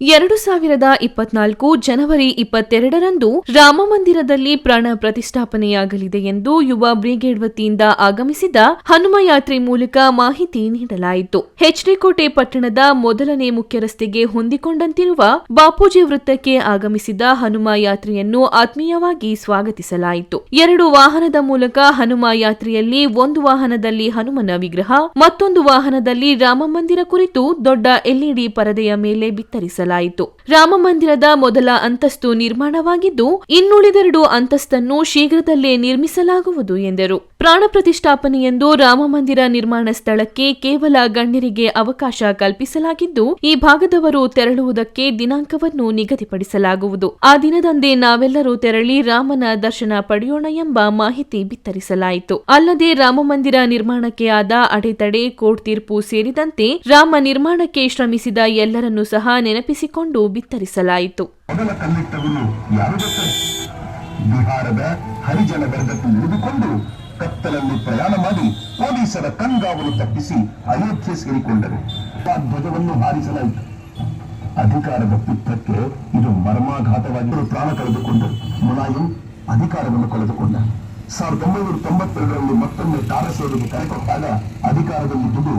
ಎರಡು ಸಾವಿರದ ಇಪ್ಪತ್ನಾಲ್ಕು ಜನವರಿ ಇಪ್ಪತ್ತೆರಡರಂದು ರಾಮಮಂದಿರದಲ್ಲಿ ಪ್ರಾಣ ಪ್ರತಿಷ್ಠಾಪನೆಯಾಗಲಿದೆ ಎಂದು ಯುವ ಬ್ರಿಗೇಡ್ ವತಿಯಿಂದ ಆಗಮಿಸಿದ ಹನುಮಯಾತ್ರೆ ಮೂಲಕ ಮಾಹಿತಿ ನೀಡಲಾಯಿತು. ಹೆಚ್ಡಿಕೋಟೆ ಪಟ್ಟಣದ ಮೊದಲನೇ ಮುಖ್ಯ ರಸ್ತೆಗೆ ಹೊಂದಿಕೊಂಡಂತಿರುವ ಬಾಪೂಜಿ ವೃತ್ತಕ್ಕೆ ಆಗಮಿಸಿದ ಹನುಮ ಯಾತ್ರೆಯನ್ನು ಆತ್ಮೀಯವಾಗಿ ಸ್ವಾಗತಿಸಲಾಯಿತು. ಎರಡು ವಾಹನದ ಮೂಲಕ ಹನುಮ ಯಾತ್ರೆಯಲ್ಲಿ ಒಂದು ವಾಹನದಲ್ಲಿ ಹನುಮನ ವಿಗ್ರಹ, ಮತ್ತೊಂದು ವಾಹನದಲ್ಲಿ ರಾಮಮಂದಿರ ಕುರಿತು ದೊಡ್ಡ ಎಲ್ಇಡಿ ಪರದೆಯ ಮೇಲೆ ಬಿತ್ತರಿಸಲಾಯಿತು ರಾಮಮಂದಿರದ ಮೊದಲ ಅಂತಸ್ತು ನಿರ್ಮಾಣವಾಗಿದ್ದು, ಇನ್ನುಳಿದೆರಡು ಅಂತಸ್ತನ್ನು ಶೀಘ್ರದಲ್ಲೇ ನಿರ್ಮಿಸಲಾಗುವುದು ಎಂದರು. ಪ್ರಾಣ ಪ್ರತಿಷ್ಠಾಪನೆಯೆಂದು ರಾಮಮಂದಿರ ನಿರ್ಮಾಣ ಸ್ಥಳಕ್ಕೆ ಕೇವಲ ಗಣ್ಯರಿಗೆ ಅವಕಾಶ ಕಲ್ಪಿಸಲಾಗಿದ್ದು, ಈ ಭಾಗದವರು ತೆರಳುವುದಕ್ಕೆ ದಿನಾಂಕವನ್ನು ನಿಗದಿಪಡಿಸಲಾಗುವುದು. ಆ ದಿನದಂದೇ ನಾವೆಲ್ಲರೂ ತೆರಳಿ ರಾಮನ ದರ್ಶನ ಪಡೆಯೋಣ ಎಂಬ ಮಾಹಿತಿ ಬಿತ್ತರಿಸಲಾಯಿತು. ಅಲ್ಲದೆ ರಾಮ ಮಂದಿರ ನಿರ್ಮಾಣಕ್ಕೆ ಆದ ಅಡೆತಡೆ ಕೋರ್ಟ್ ತೀರ್ಪು ಸೇರಿದಂತೆ ರಾಮ ನಿರ್ಮಾಣಕ್ಕೆ ಶ್ರಮಿಸಿದ ಎಲ್ಲರನ್ನೂ ಸಹ ನೆನಪಿಸಿಕೊಂಡು ಬಿತ್ತರಿಸಲಾಯಿತು. ಬಿಹಾರದ ಹರಿಜನ ವರ್ಗಕ್ಕೆ ಉಳಿದುಕೊಂಡು ಕತ್ತಲಲ್ಲಿ ಪ್ರಯಾಣ ಮಾಡಿ ಪೊಲೀಸರ ಕಣ್ಗಾವಲು ತಪ್ಪಿಸಿ ಅಯೋಧ್ಯೆ ಸೇರಿಕೊಂಡರು. ಆ ಧ್ವಜವನ್ನು ಹಾರಿಸಲಾಯಿತು. ಅಧಿಕಾರದ ಪಿತ್ತಕ್ಕೆ ಇದು ಮರ್ಮಾಘಾತವಾಗಿ ಪ್ರಾಣ ಕಳೆದುಕೊಂಡರು. ಮುಲಾಯಂ ಅಧಿಕಾರವನ್ನು ಕಳೆದುಕೊಂಡ. ಸಾವಿರದ ಒಂಬೈನೂರ ತೊಂಬತ್ತೆರಡರಲ್ಲಿ ಮತ್ತೊಮ್ಮೆ ತಾರಸೇವೆಗೆ ಕರೆಕೊಟ್ಟಾಗ ಅಧಿಕಾರದಲ್ಲಿ ದುಡ್ಡು